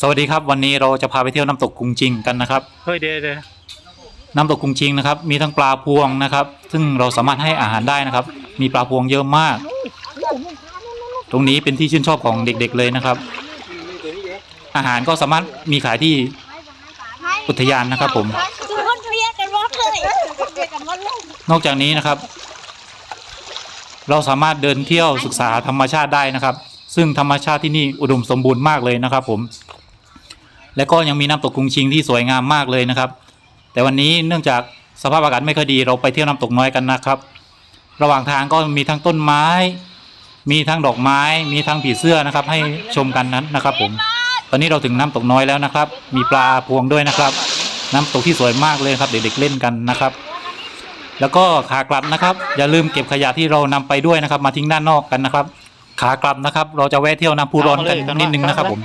สวัสดีครับวันนี้เราจะพาไปเที่ยวน้ำตกกรุงจิงกันนะครับ เฮ้ยเดี๋ยวเดี๋ยวน้ำตกกรุงจิงนะครับ มีทั้งปลาพวงนะครับ ซึ่งเราสามารถให้อาหารได้นะครับ มีปลาพวงเยอะมาก ตรงนี้เป็นที่ชื่นชอบของเด็กๆเลยนะครับ อาหารก็สามารถมีขายที่อุทยานนะครับผมทุกคนเรียกกันว่าเลยเรียกกันว่าลูกนอกจากนี้นะครับ เราสามารถเดินเที่ยวศึกษาธรรมชาติได้นะครับ ซึ่งธรรมชาติที่นี่อุดมสมบูรณ์มากเลยนะครับผม และก็ยังมีน้ำตกกรุงชิงที่สวยงามมากเลยนะครับ แต่วันนี้เนื่องจากสภาพอากาศไม่ค่อยดีเราไปเที่ยวน้ำตกน้อยกันนะครับ ระหว่างทางก็มีทั้งต้นไม้ มีทั้งดอกไม้ มีทั้งผีเสื้อนะครับ ให้ชมกันนั้นนะครับ ผม ตอนนี้เราถึงน้ำตกน้อยแล้วนะครับ มีปลาพวงด้วยนะครับ น้ำตกที่สวยมากเลยครับเด็กๆเล่นกันนะครับ แล้วก็ขากลับนะครับ อย่าลืมเก็บขยะที่เรานำไปด้วยนะครับ มาทิ้งด้านนอกกันนะครับ ขากลับนะครับ เราจะแวะเที่ยวน้ำพุร้อนกันนิดนึงนะครับผม